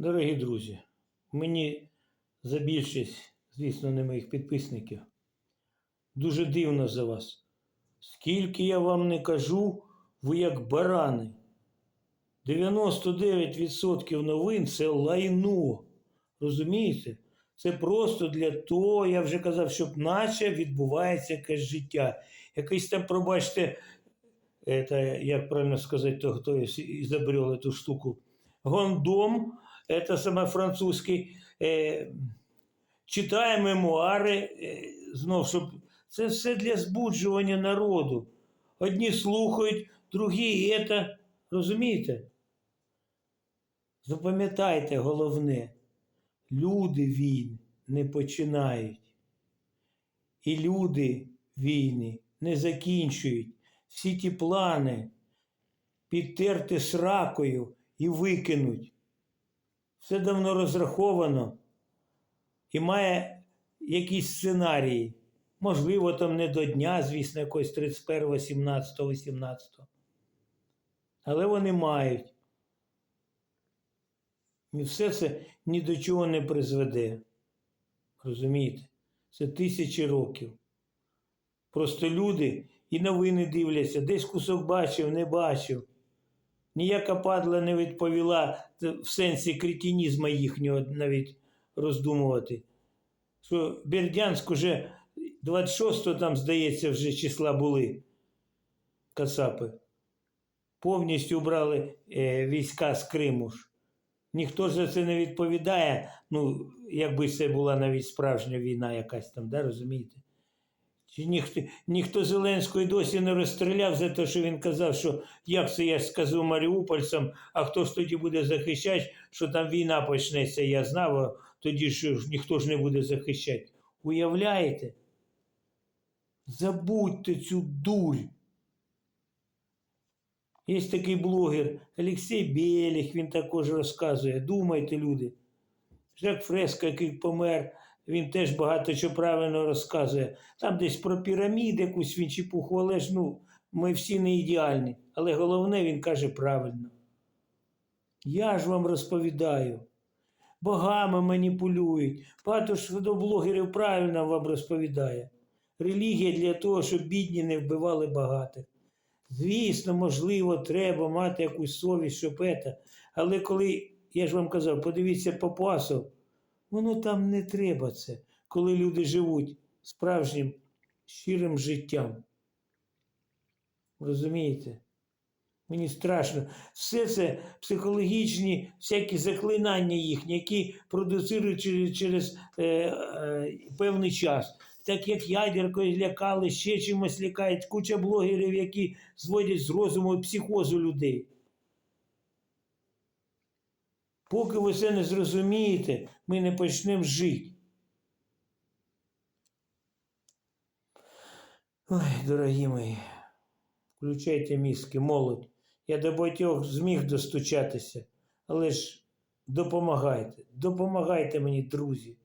Дорогі друзі, мені за більшість, звісно, не моїх підписників, дуже дивно за вас. Скільки я вам не кажу, ви як барани. 99% новин це лайно. Розумієте? Це просто для того, я вже казав, щоб наче відбувається якесь життя. Якийсь там, пробачте, это, як правильно сказати, то, хто изобрел эту штуку, гондом, это саме французький, е, читає мемуари, е, знов, щоб це все для збуджування народу. Одні слухають, другі это, розумієте? Запам'ятайте головне, люди війн не починають. І люди війни не закінчують. Всі ті плани підтерти сракою і викинуть. Все давно розраховано і має якісь сценарії. Можливо, там не до дня, звісно, якось 31, 17, 18. Але вони мають. І все це ні до чого не призведе. Розумієте? Це тисячі років. Просто люди і новини дивляться, десь кусок бачив, не бачив. Ніяка падла не відповіла в сенсі кретинізму їхнього навіть роздумувати. Що Бердянськ уже 26-го там, здається, вже числа були Кацапи. Повністю брали е, війська з Криму ж. Ніхто ж за це не відповідає. Ну, якби це була навіть справжня війна якась там, да, розумієте? Ніхто, ніхто Зеленського досі не розстріляв за те, що він казав, що як це я сказав маріупольцям, а хто ж тоді буде захищати, що там війна почнеться, я знав, а тоді ж ніхто ж не буде захищати. Уявляєте? Забудьте цю дурь. Є такий блогер Олексій Беліх, він також розказує. Думайте, люди. Жак Фреско, який помер, він теж багато чого правильно розказує. Там десь про піраміди якусь він чепуху, але ж ну, ми всі не ідеальні. Але головне, він каже правильно. Я ж вам розповідаю. Богами маніпулюють. Багато ж до блогерів правильно вам розповідає. Релігія для того, щоб бідні не вбивали багатих. Звісно, можливо, треба мати якусь совість, щоб це. Але коли, я ж вам казав, подивіться Попасов, воно там не треба це, коли люди живуть справжнім щирим життям. Розумієте? Мені страшно. Все це психологічні всякі заклинання їхні, які продуцирують через, через е, е, певний час. Так як ядеркою лякали, ще чимось лякають, куча блогерів, які зводять з розуму психозу людей. Поки ви це не зрозумієте, ми не почнемо жити. Ой, дорогі мої, включайте мізки, молодь. Я до багатьох зміг достучатися, але ж допомагайте, допомагайте мені, друзі.